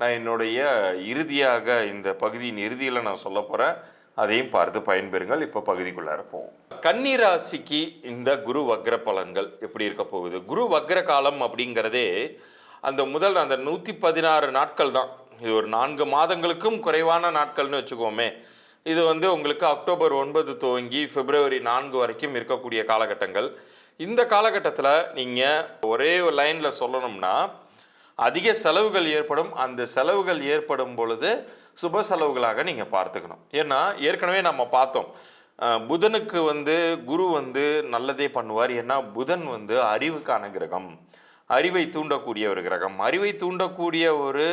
நான் என்னுடைய இறுதியாக இந்த பகுதியின் இறுதியில் நான் சொல்ல போகிறேன் அதையும் பார்த்து பயன்பெறுங்கள். இப்போ பகுதிக்குள்ளார போவோம். கன்னிராசிக்கு இந்த குரு வக்ர பலன்கள் எப்படி இருக்க போகுது? குரு வக்ர காலம் அப்படிங்கிறதே அந்த முதல் அந்த நூற்றி பதினாறு நாட்கள் தான். இது ஒரு நான்கு மாதங்களுக்கும் குறைவான நாட்கள்னு வச்சுக்கோமே. இது வந்து உங்களுக்கு அக்டோபர் ஒன்பது துவங்கி பிப்ரவரி நான்கு வரைக்கும் இருக்கக்கூடிய காலகட்டங்கள். இந்த காலகட்டத்தில் நீங்கள் ஒரே லைனில் சொல்லணும்னா அதிக செலவுகள் ஏற்படும். அந்த செலவுகள் ஏற்படும் பொழுது சுப செலவுகளாக நீங்கள் பார்த்துக்கணும். ஏன்னா ஏற்கனவே நம்ம பார்த்தோம். புதனுக்கு வந்து குரு வந்து நல்லதே பண்ணுவார். ஏன்னா புதன் வந்து அறிவுக்கான கிரகம். அறிவை தூண்டக்கூடிய ஒரு கிரகம். அறிவை தூண்டக்கூடிய ஒரு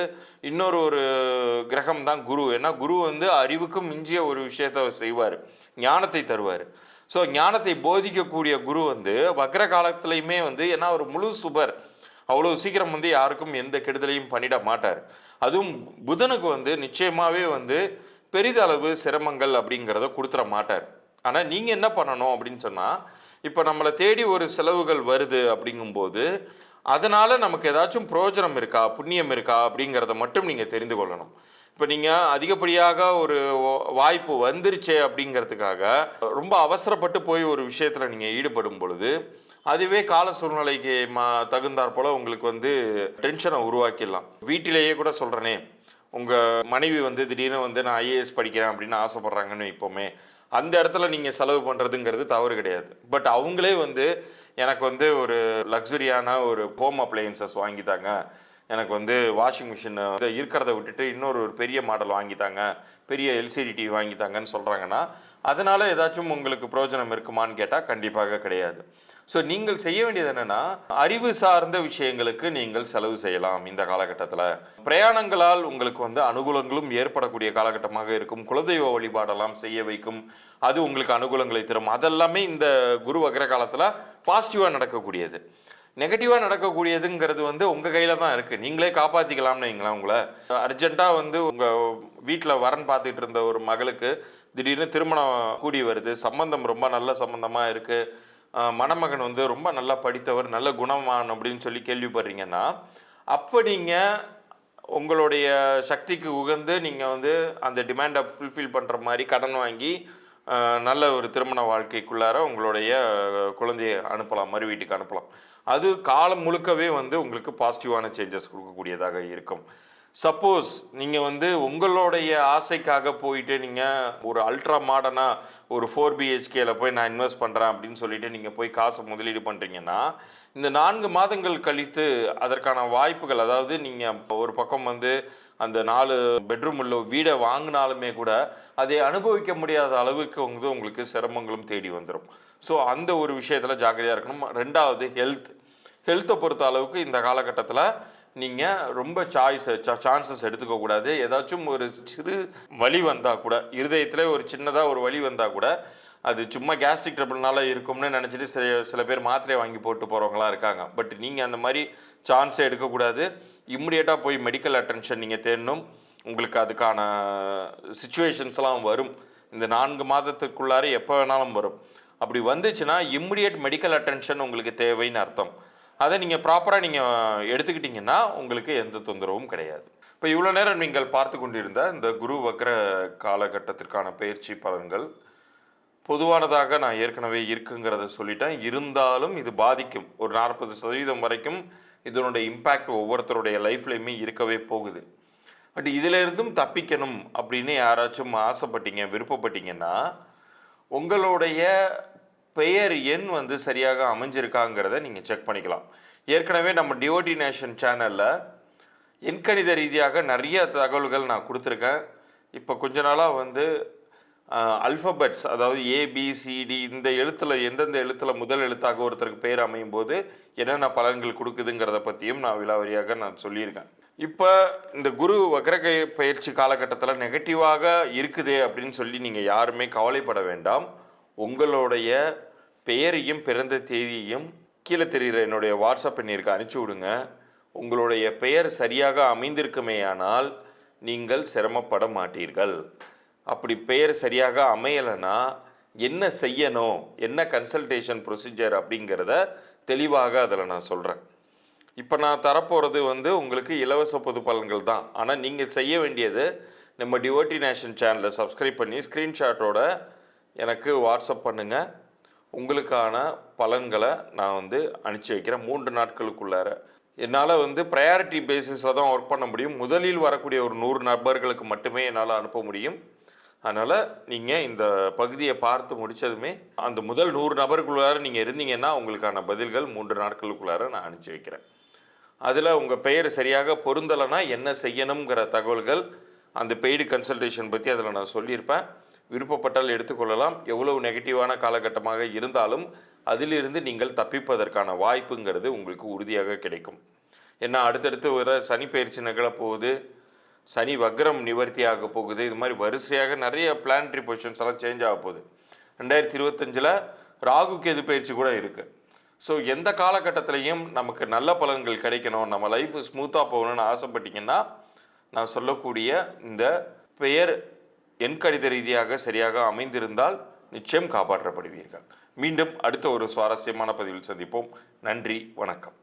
இன்னொரு ஒரு கிரகம் தான் குரு. ஏன்னா குரு வந்து அறிவுக்கும் மிஞ்சிய ஒரு விஷயத்தை செய்வார். ஞானத்தை தருவார். ஸோ ஞானத்தை போதிக்கக்கூடிய குரு வந்து வக்ர காலத்துலையுமே வந்து ஏன்னா ஒரு முழு சுபர். அவ்வளோ சீக்கிரம் வந்து யாருக்கும் எந்த கெடுதலையும் பண்ணிட மாட்டார். அதுவும் புதனுக்கு வந்து நிச்சயமாகவே வந்து பெரிதளவு சிரமங்கள் அப்படிங்கிறத கொடுத்துட மாட்டார். ஆனால் நீங்கள் என்ன பண்ணணும் அப்படின்னு சொன்னால் இப்போ நம்மளை தேடி ஒரு செலவுகள் வருது அப்படிங்கும்போது அதனால் நமக்கு ஏதாச்சும் பிரயோஜனம் இருக்கா புண்ணியம் இருக்கா அப்படிங்கிறத மட்டும் நீங்கள் தெரிந்து கொள்ளணும். இப்போ நீங்கள் அதிகப்படியாக ஒரு வாய்ப்பு வந்துருச்சே அப்படிங்கிறதுக்காக ரொம்ப அவசரப்பட்டு போய் ஒரு விஷயத்தில் நீங்கள் ஈடுபடும் பொழுது அதுவே கால சூழ்நிலைக்கு மா தகுந்தாற் போல் உங்களுக்கு வந்து டென்ஷனை உருவாக்கிடலாம். வீட்டிலேயே கூட சொல்கிறேனே உங்கள் மனைவி வந்து திடீர்னு வந்து நான் ஐஏஎஸ் படிக்கிறேன் அப்படின்னு ஆசைப்பட்றாங்கன்னு இப்போமே அந்த இடத்துல நீங்கள் செலவு பண்ணுறதுங்கிறது தவறு கிடையாது. பட் அவங்களே வந்து எனக்கு வந்து ஒரு லக்ஸுரியான ஒரு ஹோம் அப்ளையன்சஸ் வாங்கித்தாங்க. எனக்கு வந்து வாஷிங் மிஷின் இருக்கிறத விட்டுட்டு இன்னொரு ஒரு பெரிய மாடல் வாங்கித்தாங்க பெரிய எல்சிடி டிவி வாங்கித்தாங்கன்னு சொல்கிறாங்கன்னா அதனால் ஏதாச்சும் உங்களுக்கு பிரயோஜனம் இருக்குமான்னு கேட்டால் கண்டிப்பாக கிடையாது. ஸோ நீங்கள் செய்ய வேண்டியது என்னென்னா அறிவு சார்ந்த விஷயங்களுக்கு நீங்கள் செலவு செய்யலாம் இந்த காலகட்டத்தில். பிரயாணங்களால் உங்களுக்கு வந்து அனுகூலங்களும் ஏற்படக்கூடிய காலகட்டமாக இருக்கும். குலதெய்வ வழிபாடெல்லாம் செய்ய வைக்கும். அது உங்களுக்கு அனுகூலங்களை தரும். அதெல்லாமே இந்த குரு வக்ர காலத்தில் பாசிட்டிவாக நடக்கக்கூடியது. நெகட்டிவாக நடக்கக்கூடியதுங்கிறது வந்து உங்கள் கையில் தான் இருக்குது நீங்களே காப்பாற்றிக்கலாம்னு வைங்களேன் உங்களை. அர்ஜென்ட்டாக வந்து உங்கள் வீட்டில் வரன் பார்த்துட்டு இருந்த ஒரு மகளுக்கு திடீர்னு திருமணம் கூடி வருது. சம்பந்தம் ரொம்ப நல்ல சம்பந்தமாக இருக்குது மணமகன் வந்து ரொம்ப நல்லா படித்தவர் நல்ல குணமான் அப்படின்னு சொல்லி கேள்விப்படுறீங்கன்னா அப்போ நீங்கள் உங்களுடைய சக்திக்கு உகந்து நீங்கள் வந்து அந்த டிமாண்டை ஃபுல்ஃபில் பண்ணுற மாதிரி கடன் வாங்கி நல்ல ஒரு திருமண வாழ்க்கைக்குள்ளார உங்களுடைய குழந்தையை அனுப்பலாம் மறு வீட்டுக்கு அனுப்பலாம். அது காலம் முழுக்கவே வந்து உங்களுக்கு பாசிட்டிவான சேஞ்சஸ் கொடுக்கக்கூடியதாக இருக்கும். சப்போஸ் நீங்கள் வந்து உங்களுடைய ஆசைக்காக போயிட்டு நீங்கள் ஒரு அல்ட்ரா மாடர்னாக ஒரு ஃபோர் பிஹெச்கேல போய் நான் இன்வெஸ்ட் பண்ணுறேன் அப்படின்னு சொல்லிட்டு நீங்கள் போய் காசை முதலீடு பண்ணுறீங்கன்னா இந்த நான்கு மாதங்கள் கழித்து அதற்கான வாய்ப்புகள் அதாவது நீங்கள் ஒரு பக்கம் வந்து அந்த நாலு பெட்ரூம் உள்ள வீடை வாங்கினாலுமே கூட அதை அனுபவிக்க முடியாத அளவுக்கு வந்து உங்களுக்கு சிரமங்களும் தேடி வந்துடும் ஸோ அந்த ஒரு விஷயத்தில் ஜாக்கிரதையாக இருக்கணும். ரெண்டாவது ஹெல்த் ஹெல்த்தை பொறுத்த அளவுக்கு இந்த காலகட்டத்தில் நீங்கள் ரொம்ப சாய்ஸ் சான்சஸ் எடுத்துக்கக்கூடாது ஏதாச்சும் ஒரு சிறு வலி வந்தால் கூட இருதயத்தில் ஒரு சின்னதாக ஒரு வலி வந்தால் கூட அது சும்மா கேஸ்ட்ரிக் ட்ரபிள்னால இருக்கும்னு நினச்சிட்டு சில சில பேர் மாத்திரை வாங்கி போட்டு போகிறவங்களாம் இருக்காங்க. பட் நீங்கள் அந்த மாதிரி சான்ஸே எடுக்கக்கூடாது இம்மிடியேட்டாக போய் மெடிக்கல் அட்டென்ஷன் நீங்கள் தேடணும். உங்களுக்கு அதுக்கான சுச்சுவேஷன்ஸ்லாம் வரும். இந்த நான்கு மாதத்துக்குள்ளார எப்போ வேணாலும் வரும். அப்படி வந்துச்சுன்னா இம்மிடியட் மெடிக்கல் அட்டென்ஷன் உங்களுக்கு தேவைன்னு அர்த்தம். அதை நீங்கள் ப்ராப்பராக நீங்கள் எடுத்துக்கிட்டிங்கன்னா உங்களுக்கு எந்த தொந்தரவும் கிடையாது. இப்போ இவ்வளோ நேரம் நீங்கள் பார்த்து கொண்டிருந்த இந்த குரு வக்ர காலகட்டத்திற்கான பயிற்சி பலன்கள் பொதுவானதாக நான் ஏற்கனவே இருக்குங்கிறத சொல்லிட்டேன். இருந்தாலும் இது பாதிக்கும். ஒரு நாற்பது சதவீதம் வரைக்கும் இதனுடைய இம்பேக்ட் ஒவ்வொருத்தருடைய லைஃப்லையுமே இருக்கவே போகுது. பட் இதிலிருந்தும் தப்பிக்கணும் அப்படின்னு யாராச்சும் ஆசைப்பட்டீங்க விருப்பப்பட்டீங்கன்னா உங்களுடைய பெயர் எண் வந்து சரியாக அமைஞ்சிருக்காங்கிறத நீங்கள் செக் பண்ணிக்கலாம். ஏற்கனவே நம்ம டிஓடி நேஷன் சேனலில் எண்கணித ரீதியாக நிறைய தகவல்கள் நான் கொடுத்துருக்கேன். இப்போ கொஞ்ச நாளாக வந்து அல்ஃபபெட்ஸ் அதாவது ஏபிசிடி இந்த எழுத்தில் எந்தெந்த எழுத்தில் முதல் எழுத்தாக ஒருத்தருக்கு பேர் அமையும் போது என்னென்ன பலன்கள் கொடுக்குதுங்கிறத பற்றியும் நான் விலாவரியாக நான் சொல்லியிருக்கேன். இப்போ இந்த குரு வக்ரகை பயிற்சி காலகட்டத்தில் நெகட்டிவாக இருக்குதே அப்படின்னு சொல்லி நீங்கள் யாருமே கவலைப்பட வேண்டாம். உங்களுடைய பெயரையும் பிறந்த தேதியையும் கீழே தெரிகிற என்னுடைய வாட்ஸ்அப் எண்ணிற்கு அனுப்பிச்சி விடுங்க. உங்களுடைய பெயர் சரியாக அமைந்திருக்குமேயானால் நீங்கள் சிரமப்பட மாட்டீர்கள். அப்படி பெயர் சரியாக அமையலைன்னா என்ன செய்யணும்? என்ன கன்சல்டேஷன் ப்ரொசீஜர் அப்படிங்கிறத தெளிவாக அதில் நான் சொல்கிறேன் இப்போ நான் தரப்போகிறது வந்து உங்களுக்கு இலவச பொது பலன்கள் தான். ஆனால் நீங்கள் செய்ய வேண்டியது நம்ம டிவோட்டி நேஷன் சேனலை சப்ஸ்கிரைப் பண்ணி ஸ்க்ரீன்ஷாட்டோட எனக்கு வாட்ஸ்அப் பண்ணுங்கள் உங்களுக்கான பலன்களை நான் வந்து அனுப்பிச்சி வைக்கிறேன். மூன்று நாட்களுக்குள்ளார. என்னால் வந்து ப்ரையாரிட்டி பேசிஸில் தான் ஒர்க் பண்ண முடியும். முதலில் வரக்கூடிய ஒரு நூறு நபர்களுக்கு மட்டுமே என்னால் அனுப்ப முடியும். அதனால் நீங்கள் இந்த பகுதியை பார்த்து முடித்ததுமே அந்த முதல் நூறு நபருக்குள்ளார நீங்கள் இருந்தீங்கன்னா உங்களுக்கான பதில்கள் மூன்று நாட்களுக்குள்ளார நான் அனுப்பிச்சி வைக்கிறேன். அதில் உங்கள் பெயர் சரியாக பொருந்தலைன்னா என்ன செய்யணுங்கிற தகவல்கள் அந்த பெய்டு கன்சல்டேஷன் பற்றி அதில் நான் சொல்லியிருப்பேன். விருப்பப்பட்டால் எடுத்துக்கொள்ளலாம். எவ்வளவு நெகட்டிவான காலகட்டமாக இருந்தாலும் அதிலிருந்து நீங்கள் தப்பிப்பதற்கான வாய்ப்புங்கிறது உங்களுக்கு உறுதியாக கிடைக்கும். ஏன்னா அடுத்தடுத்து வர சனி பயிற்சி நிகழப்போகுது சனி வக்ரம் நிவர்த்தி ஆக போகுது. இது மாதிரி வரிசையாக நிறைய பிளானட்ரி பொசிஷன்ஸ் எல்லாம் சேஞ்ச் ஆக போகுது. ரெண்டாயிரத்தி இருபத்தஞ்சில் ராகு கேது பயிற்சி கூட இருக்குது ஸோ எந்த காலகட்டத்திலையும் நமக்கு நல்ல பலன்கள் கிடைக்கணும். நம்ம லைஃப் ஸ்மூத்தாக போகணும்னு ஆசைப்பட்டீங்கன்னா நான் சொல்லக்கூடிய இந்த பெயர் என் கணித ரீதியாக சரியாக அமைந்திருந்தால் நிச்சயம் காப்பாற்றப்படுவீர்கள். மீண்டும் அடுத்த ஒரு சுவாரஸ்யமான பதிவில் சந்திப்போம். நன்றி வணக்கம்.